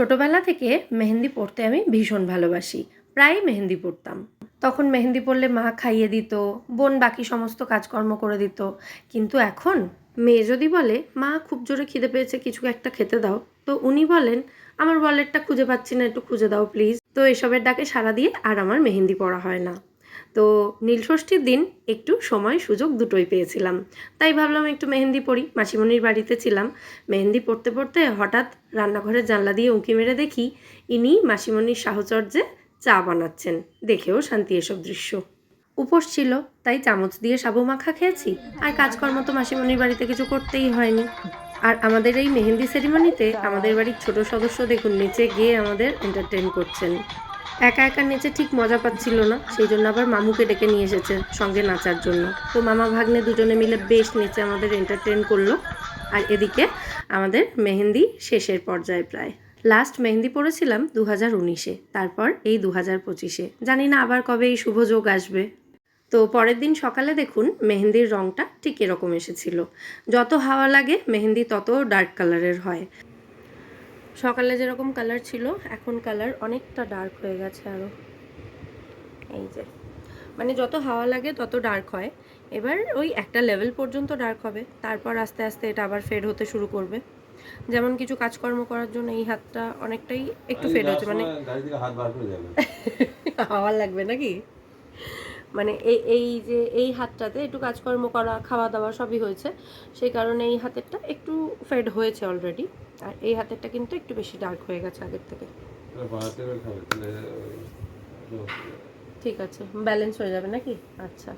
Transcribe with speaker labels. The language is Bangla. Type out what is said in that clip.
Speaker 1: ছোটবেলা থেকে মেহেন্দি পড়তে আমি ভীষণ ভালোবাসি। প্রায় মেহেন্দি পড়তাম তখন মেহেন্দি পড়লে মা খাইয়ে দিত, বোন বাকি সমস্ত কাজকর্ম করে দিত। কিন্তু এখন মেয়ে যদি বলে, মা, খুব জোরে খিদে পেয়েছে, কিছু একটা খেতে দাও। তো উনি বলেন, আমার ওয়ালেটটা খুঁজে পাচ্ছি না, একটু খুঁজে দাও প্লিজ তো এসবের ডাকে সারা দিয়ে আর আমার মেহেন্দি পড়া হয় না। তো নীলষষ্ঠীর দিন একটু সময় সুযোগ দুটোই পেয়েছিলাম। তাই ভাবলাম একটু মেহেন্দি পড়ি মাসিমণির বাড়িতে ছিলাম। মেহেন্দি পড়তে পড়তে হঠাৎ রান্নাঘরের জানলা দিয়ে উঁকি মেরে দেখি ইনি মাসিমণির সাহচর্যে চা বানাচ্ছেন। দেখেও শান্তি এসব দৃশ্য। উপোস ছিল, তাই চামচ দিয়ে সাবু মাখা খেয়েছি। আর কাজকর্ম তো মাসিমণির বাড়িতে কিছু করতেই হয়নি। আর আমাদের এই মেহেন্দি সেরিমনিতে আমাদের বাড়ির ছোট সদস্য দেখুন, নিচে গিয়ে আমাদের এন্টারটেন করছেন। একা একা নেচে ঠিক মজা পাচ্ছিল না, সেই জন্য আবার মামুকে ডেকে নিয়ে এসেছে সঙ্গে নাচার জন্য। তো মামা ভাগ্নে দুজনে মিলে বেশ নেচে আমাদের এন্টারটেন করল। আর এদিকে আমাদের মেহেন্দি শেষের পর্যায়ে প্রায়। লাস্ট মেহেন্দি পড়েছিলাম দু হাজার উনিশে, তারপর এই দু হাজার পঁচিশে। জানি না আবার কবে এই শুভ যোগ আসবে। তো পরের দিন সকালে দেখুন মেহেন্দির রঙটা ঠিক এরকম এসেছিল। যত হাওয়া লাগে মেহেন্দি তত ডার্ক কালারের হয়। সকালে যেরকম কালার ছিল এখন কালার অনেকটা ডার্ক হয়ে গেছে আরও এই যে মানে যত হাওয়া লাগে তত ডার্ক হয়। এবার ওই একটা লেভেল পর্যন্ত ডার্ক হবে তারপর আস্তে আস্তে এটা আবার ফেড হতে শুরু করবে। যেমন কিছু কাজকর্ম করার জন্য এই হাতটা অনেকটাই একটু ফেড হচ্ছে মানে হাওয়া লাগবে নাকি? মানে এই এই যে এই হাতটাতে একটু কাজকর্ম করা খাওয়া দাওয়া সবই হয়েছে। সেই কারণে এই হাতেরটা একটু ফেড হয়েছে অলরেডি আর এই হাতেরটা কিন্তু একটু বেশি ডার্ক হয়ে গেছে আগের থেকে। ঠিক আছে ব্যালেন্স হয়ে যাবে নাকি? আচ্ছা।